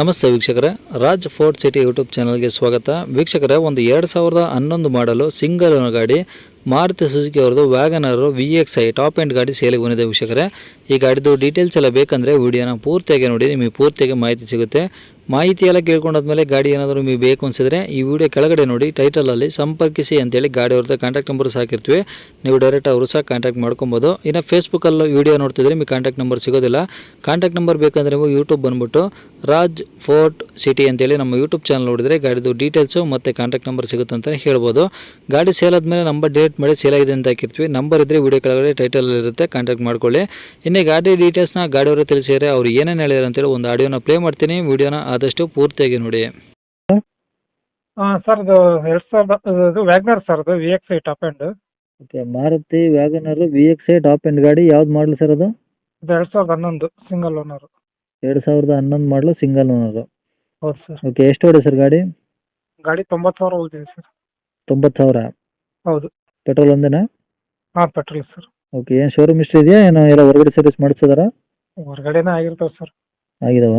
ನಮಸ್ತೆ ವೀಕ್ಷಕರೇ. Raj fort city YouTube ಚಾನಲ್ಗೆ ಸ್ವಾಗತ. ವೀಕ್ಷಕರೇ, ಒಂದು ಎರಡು ಸಾವಿರದ ಹನ್ನೊಂದು ಮಾಡಲು ಸಿಂಗಲ್ ಗಾಡಿ ಮಾರುತಿ ಸುಜುಕಿ ಅವ್ರದ್ದು Wagon R V X I top end ಗಾಡಿ ಸೇಲಿಗೆ ಬಂದಿದೆ ವೀಕ್ಷಕರೇ. ಈ ಗಾಡಿದು ಡೀಟೇಲ್ಸ್ ಎಲ್ಲ ಬೇಕಂದರೆ ವಿಡಿಯೋನ ಪೂರ್ತಿಯಾಗಿ ನೋಡಿ, ನಿಮಗೆ ಪೂರ್ತಿಯಾಗಿ ಮಾಹಿತಿ ಸಿಗುತ್ತೆ. ಮಾಹಿತಿ ಎಲ್ಲ ಕೇಳ್ಕೊಂಡಾದ್ಮೇಲೆ ಗಾಡಿ ಏನಾದರೂ ನಿಮಗೆ ಬೇಕು ಅನಿಸಿದ್ರೆ ಈ ವಿಡಿಯೋ ಕೆಳಗಡೆ ನೋಡಿ ಟೈಟಲಲ್ಲಿ ಸಂಪರ್ಕಿಸಿ ಅಂತೇಳಿ ಗಾಡಿ ಅವ್ರದ್ದು ಕಾಂಟ್ಯಾಕ್ಟ್ ನಂಬರ್ ಸಾಕಿರ್ತೀವಿ ನೀವು ಡೈರೆಕ್ಟ್ ಅವರು ಸಹ ಕಾಂಟ್ಯಾಕ್ಟ್ ಮಾಡ್ಕೊಬೋದು. ಇನ್ನು ಫೇಸ್ಬುಕ್ಕಲ್ಲಿ ವಿಡಿಯೋ ನೋಡ್ತಿದ್ರೆ ನಿಮಗೆ ಕಾಂಟ್ಯಾಕ್ಟ್ ನಂಬರ್ ಸಿಗೋದಿಲ್ಲ. ಕಾಂಟ್ಯಾಕ್ಟ್ ನಂಬರ್ ಬೇಕಂದ್ರೆ ನೀವು ಯೂಟ್ಯೂಬ್ ಬಂದುಬಿಟ್ಟು ರಾಜ್ ಫೋರ್ಟ್ ಸಿಟಿ ಅಂತೇಳಿ ನಮ್ಮ ಯೂಟ್ಯೂಬ್ ಚಾನಲ್ ನೋಡಿದ್ರೆ ಗಾಡಿದು ಡೀಟೇಲ್ಸು ಮತ್ತು ಕಾಂಟ್ಯಾಕ್ಟ್ ನಂಬರ್ ಸಿಗುತ್ತೆ ಅಂತಲೇ ಹೇಳ್ಬೋದು. ಗಾಡಿ ಸೇಲ್ ಆದಮೇಲೆ ನಂಬರ್ ಡೇಟ್ ಮಾಡಿ ಸೇಲ್ ಆಗಿದೆ ಅಂತ ಹಾಕಿರ್ತೀವಿ. ನಂಬರ್ ಇದ್ದರೆ ವಿಡಿಯೋ ಕೆಳಗಡೆ ಟೈಟಲ್ ಇರುತ್ತೆ ಕಾಂಟ್ಯಾಕ್ಟ್ ಮಾಡ್ಕೊಳ್ಳಿ. ಇನ್ನೇ ಗಾಡಿ ಡೀಟೇಲ್ಸ್ನ ಗಾಡಿಯವರು ತಿಳಿಸಿದರೆ ಅವ್ರು ಏನೇನು ಹೇಳ್ಯಾರ ಅಂತೇಳಿ ಒಂದು ಆಡಿಯೋನ ಪ್ಲೇ ಮಾಡ್ತೀನಿ. ವಿಡಿಯೋನ ಆದಷ್ಟು ಪೂರ್ತಿಯಾಗಿ ನೋಡಿ. ಹಾಂ ಸರ್ ಅದು ಎರಡು ಸಾವಿರದ ಇದು ವ್ಯಾಗ್ನರ್ ಸರ್ ಅದು V X I top end okay Maruti Wagon R V X I top end ಗಾಡಿ ಯಾವ್ದು ಮಾಡಲು ಸರ್ ಅದು? ಅದು ಎರಡು ಸಾವಿರದ ಹನ್ನೊಂದು ಸಿಂಗಲ್ ಓನರ್ ಎರಡು ಸಾವಿರದ ಹನ್ನೊಂದು ಮಾಡಲು ಸಿಂಗಲ್ ಓನರು ಹೌದು ಸರ್. ಓಕೆ ಎಷ್ಟು ಹೊಡೆ ಸರ್ ಗಾಡಿ? ಗಾಡಿ ತೊಂಬತ್ತು ಸಾವಿರ ಹೋಗಿದೆ ಸರ್. ತೊಂಬತ್ತು ಸಾವಿರ? ಹೌದು. ಪೆಟ್ರೋಲ್ ಒಂದೇನಾ? ಹಾಂ ಪೆಟ್ರೋಲ್ ಸರ್. ಓಕೆ ಏನು ಶೋರೂಮ್ ಇಷ್ಟು ಇದೆಯಾ? ಏನೋ ಎಲ್ಲ ಹೊರಗಡೆ ಸರ್ವಿಸ್ ಮಾಡಿಸಿದಾರ ಹೊರಗಡೆನೇ ಆಗಿರ್ತಾವೆ ಸರ್. ಆಗಿದಾವ?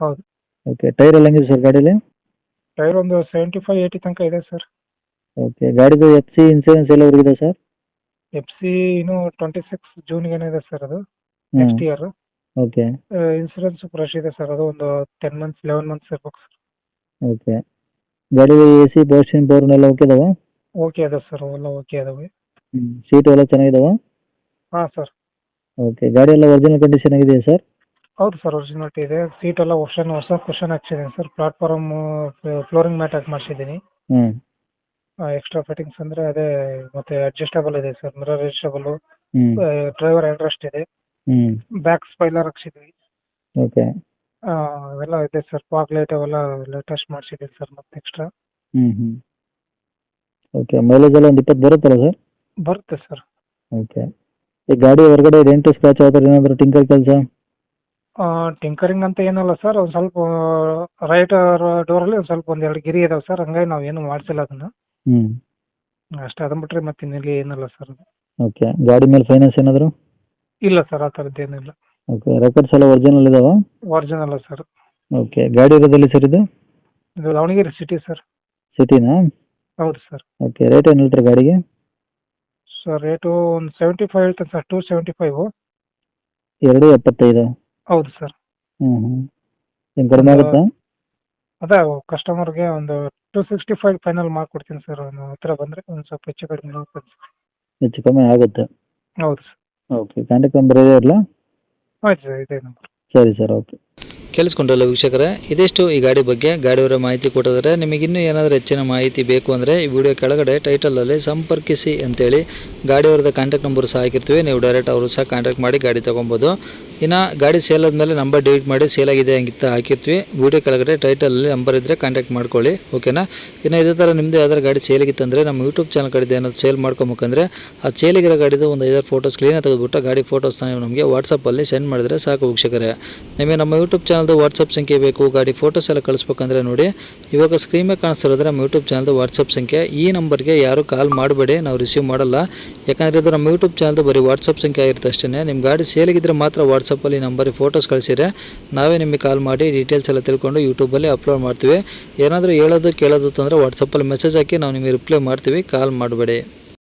ಹೌದು. ಓಕೆ ಟೈರ್ ಎಲ್ಲ ಹೆಂಗಿದೆ ಸರ್ ಗಾಡೀಲಿ? ಟೈರ್ ಒಂದು ಸೆವೆಂಟಿ ಫೈವ್ ಏಯ್ಟಿ ತನಕ ಇದೆ ಸರ್ ಓಕೆ ಗಾಡಿದು ಎಫ್ ಸಿ ಇನ್ಸೂರೆನ್ಸ್ ಎಲ್ಲ ಹೊರಗಿದೆ ಸರ್ ಎಫ್ ಸಿ ಇನ್ನು ಟ್ವೆಂಟಿ ಸಿಕ್ಸ್ ಜೂನ್ಗೇನೆ ಇದೆ ಸರ್ ಅದು next year okay insurance fresh ಇದೆ ಸರ್ ಅದು ಒಂದು ಟೆನ್ ಮಂತ್ಸ್ ಲೆವೆನ್ ಮಂತ್ಸ್ ಇರ್ಬೇಕು ಸರ್ ಓಕೆ ಗಾಡಿ ಎ ಸಿ ಬೋಸ್ಟಿನ್ ಬೋರ್ನ್ ಎಲ್ಲ ಓಕೆ ಇದಾವೆ ಓಕೆ ಅದ ಸರ್ ಎಲ್ಲ ಓಕೆ ಇದಾವೆ ಸೀಟ್ ಸೀಟು ಎಲ್ಲ ಚೆನ್ನಾಗಿದಾವ? ಹಾಂ ಸರ್ ಓಕೆ ಗಾಡಿ ಎಲ್ಲ ಒರಿಜಿನಲ್ ಕಂಡೀಷನ್ ಆಗಿದೆಯಾ ಸರ್ ಹೌದು ಸರ್ ಒರಿಜಿನಾಲಿಟಿ ಇದೆ. ಸೀಟ್ ಎಲ್ಲ ಆಪ್ಷನ್ ಹೊಸ ಕ್ವಶನ್ ಹಾಕ್ಸಿದ್ದೀನಿ ಸರ್. ಪ್ಲಾಟ್ಫಾರ್ಮ್ ಫ್ಲೋರಿಂಗ್ ಮ್ಯಾಟ್ ಹಾಕಿ ಮಾಡಿಸಿದ್ದೀನಿ ಹ್ಞೂ ಎಕ್ಸ್ಟ್ರಾ ಫಿಟ್ಟಿಂಗ್ಸ್ ಅಂದ್ರೆ ಅದೇ ಮತ್ತೆ ಅಡ್ಜಸ್ಟಬಲ್ ಇದೆ ಸರ್ ಮಿರರ್ ಅಡ್ಜಸ್ಟಬಲ್ ಹ್ಞೂ ಡ್ರೈವರ್ ಆಂಡ್ರೆಸ್ಟ್ ಇದೆ. ಹ್ಞೂ ಬ್ಯಾಕ್ ಸ್ಪೈಲರ್ ಹಾಕ್ಸಿದ್ವಿ. ಓಕೆ. ಅವೆಲ್ಲ ಇದೆ ಸರ್. ಪಾಕ್ ಲೈಟ್ ಅವೆಲ್ಲ ಲೇಟೆಸ್ಟ್ ಮಾಡಿಸಿದ್ದೀನಿ ಸರ್ ಮತ್ತೆ ಎಕ್ಸ್ಟ್ರಾ ಹ್ಞೂ ಹ್ಞೂ ಓಕೆ ಮೈಲೇಜ್ ಎಲ್ಲ ಒಂದು ಇಪ್ಪತ್ತು ಬರುತ್ತಲ್ಲ ಸರ್? ಬರುತ್ತೆ ಸರ್. ಓಕೆ. ಈ ಗಾಡಿ ಹೊರಗಡೆ ಡೆಂಟು ಸ್ಕ್ರಾಚ್ ಆದ್ರೆ ಏನಾದರೂ ಟಿಂಕರ್ ಕೆಲಸ? ಟಿಂಕರಿಂಗ್ ಅಂತ ಏನಲ್ಲ ಸರ್ ಒಂದು ಸ್ವಲ್ಪ ರೈಟ್ ಡೋರಲ್ಲಿ ಒಂದು ಸ್ವಲ್ಪ ಒಂದೆರಡು ಎರಡು ಗಿರಿ ಇದಾವೆ ಸರ್ ಹಂಗಾಗಿ ನಾವು ಏನು ಮಾಡಿಸಿಲ್ಲ ಅದನ್ನ. ಹ್ಞೂ ಅಷ್ಟೇ ಅದನ್ನ ಬಿಟ್ರೆ ಮತ್ತೆ ಇನ್ನೆಲ್ಲಿ ಏನಲ್ಲ ಸರ್ ಓಕೆ ಗಾಡಿ ಮೇಲೆ ಫೈನಾನ್ಸ್ ಏನಾದರೂ? ಇಲ್ಲ ಸರ್ ಆ ಥರದ್ದು ಏನಿಲ್ಲ. ಓಕೆ ರೆಕಾರ್ಡ್ಸ್ ಎಲ್ಲ ಒರಿಜಿನಲ್ ಇದಾವ? ಒರಿಜಿನಲ್ ಸರ್ ಓಕೆ ಗಾಡಿ ಇರೋದಲ್ಲಿ ಸರ್ ಇದು? ಇದು ದಾವಣಗೆರೆ ಸಿಟಿ ಸರ್ ಸಿಟಿನಾ ಹೌದು ಸರ್ ಓಕೆ ರೇಟ್ ಏನು ಹೇಳ್ತಾರೆ ಗಾಡಿಗೆ? ಸರ್ ರೇಟು ಒಂದು ಸೆವೆಂಟಿ ಫೈವ್ ಹೇಳ್ತೇನೆ ಸರ್ ಟೂ ಸೆವೆಂಟಿ ಫೈವು ಎರಡು ಎಪ್ಪತ್ತೈದು. ಹೌದು ಸರ್. ಹ್ಞೂ ಹ್ಞೂ ಏನು ಕಡಿಮೆ ಆಗುತ್ತಾ? ಅದೇ ಕಸ್ಟಮರ್ಗೆ ಒಂದು ಟೂ ಸಿಕ್ಸ್ಟಿ ಫೈವ್ ಫೈನಲ್ ಮಾಡ್ಕೊಡ್ತೀನಿ ಸರ್. ಒಂದು ಹತ್ರ ಬಂದರೆ ಒಂದು ಸ್ವಲ್ಪ ಹೆಚ್ಚು ಕಡಿಮೆ ಮಾಡ್ತೀನಿ ಸರ್. ಹೆಚ್ಚು ಕಮ್ಮಿ ಆಗುತ್ತೆ. ಹೌದು ಸರ್. ಓಕೆ ಕಾಂಟ್ಯಾಕ್ಟ್ ನಂಬರ್ ಇದೆ ಇರಲ್ಲ ಆಯ್ತು ಸರ್ ಇದೇ ನಂಬರ್ ಸರಿ ಸರ್ ಓಕೆ ಕೇಳಿಸ್ಕೊಂಡ್ರಲ್ಲ ವೀಕ್ಷಕರೇ ಇದಿಷ್ಟು ಈ ಗಾಡಿ ಬಗ್ಗೆ ಗಾಡಿಯವರ ಮಾಹಿತಿ ಕೊಟ್ಟಿದ್ದಾರೆ. ನಿಮಗೆ ಇನ್ನೂ ಏನಾದರೂ ಹೆಚ್ಚಿನ ಮಾಹಿತಿ ಬೇಕು ಅಂದರೆ ಈ ವಿಡಿಯೋ ಕೆಳಗಡೆ ಟೈಟಲಲ್ಲಿ ಸಂಪರ್ಕಿಸಿ ಅಂತೇಳಿ ಗಾಡಿಯವ್ರದ್ದು ಕಾಂಟ್ಯಾಕ್ಟ್ ನಂಬರ್ ಸಹ ಹಾಕಿರ್ತೀವಿ. ನೀವು ಡೈರೆಕ್ಟ್ ಅವರು ಸಹ ಕಾಂಟ್ಯಾಕ್ಟ್ ಮಾಡಿ ಗಾಡಿ ತೊಗೊಬೋದು. ಇನ್ನು ಗಾಡಿ ಸೇಲ್ ಆದಮೇಲೆ ನಂಬರ್ ಡಿಲೀಟ್ ಮಾಡಿ ಸೇಲ್ ಆಗಿದೆ ಹಂಗಿತ್ತ ಹಾಕಿರ್ತೀವಿ. ವೀಡಿಯೋ ಕೆಳಗಡೆ ಟೈಟಲಲ್ಲಿ ನಂಬರ್ ಇದ್ದರೆ ಕಾಂಟ್ಯಾಕ್ಟ್ ಮಾಡ್ಕೊಳ್ಳಿ. ಓಕೆನಾ ಇನ್ನು ಇದೇ ಥರ ನಿಮ್ಮದು ಯಾವ್ದಾದ್ರು ಗಾಡಿ ಸೇಲಿಗಿತ್ತಂದರೆ ನಮ್ಮ ಯೂಟ್ಯೂಬ್ ಚಾನಲ್ ಕಡೆ ಏನಾದ್ರು ಸೇಲ್ ಮಾಡ್ಕೊಬೇಕಂದ್ರೆ ಆ ಸೇಲಿಗಿರೋ ಗಾಡಿದು ಒಂದು ಐದಾರು ಫೋಟೋಸ್ ಕ್ಲೀನಾಗಿ ತೆಗೆದುಬಿಟ್ಟು ಗಾಡಿ ಫೋಟೋಸ್ನ ನೀವು ನಮಗೆ ವಾಟ್ಸಪ್ಪಲ್ಲಿ ಸೆಂಡ್ ಮಾಡಿದರೆ ಸಾಕು ವೀಕ್ಷಕರೇ. ನಿಮಗೆ ನಮ್ಮ ಯೂಟ್ಯೂಬ್ ಚಾನಲ್ದು ವಾಟ್ಸಪ್ ಸಂಖ್ಯೆ ಬೇಕು, ಗಾಡಿ ಫೋಟೋಸ್ ಎಲ್ಲ ಕಳಿಸ್ಬೇಕಂದ್ರೆ ನೋಡಿ. ಇವಾಗ ಸ್ಕ್ರೀನ್ ಮೇಲೆ ಕಾಣಿಸ್ತಿರೋದ್ರೆ ನಮ್ಮ ಯೂಟ್ಯೂಬ್ ಚಾನಲ್ದು ವಾಟ್ಸಪ್ ಸಂಖ್ಯೆ. ಈ ನಂಬರ್ಗೆ ಯಾರು ಕಾಲ್ ಮಾಡಬೇಡಿ, ನಾವು ರಿಸೀವ್ ಮಾಡಲ್ಲ. ಯಾಕಂದರೆ ಇದು ನಮ್ಮ ಯೂಟ್ಯೂಬ್ ಚಾನಲ್ದು ಬರೀ ವಾಟ್ಸಪ್ ಸಂಖ್ಯೆ ಆಗಿರುತ್ತೆ ಅಷ್ಟೇ ನಿಮ್ಮ ಗಾಡಿ ಸೇಲಿಗಿದ್ರೆ ಮಾತ್ರ ವಾಟ್ಸಪ್ಪಲ್ಲಿ ನಂಬರಿಗೆ ಫೋಟೋಸ್ ಕಳಿಸಿದ್ರೆ ನಾವೇ ನಿಮಗೆ ಕಾಲ್ ಮಾಡಿ ಡೀಟೇಲ್ಸ್ ಎಲ್ಲ ತಿಳ್ಕೊಂಡು ಯೂಟ್ಯೂಬಲ್ಲಿ ಅಪ್ಲೋಡ್ ಮಾಡ್ತೀವಿ. ಏನಾದರೂ ಹೇಳೋದು ಕೇಳೋದು ಅಂತಂದರೆ ವಾಟ್ಸಪ್ಪಲ್ಲಿ ಮೆಸೇಜ್ ಹಾಕಿ ನಾವು ನಿಮಗೆ ರಿಪ್ಲೈ ಮಾಡ್ತೀವಿ. ಕಾಲ್ ಮಾಡಬೇಡಿ.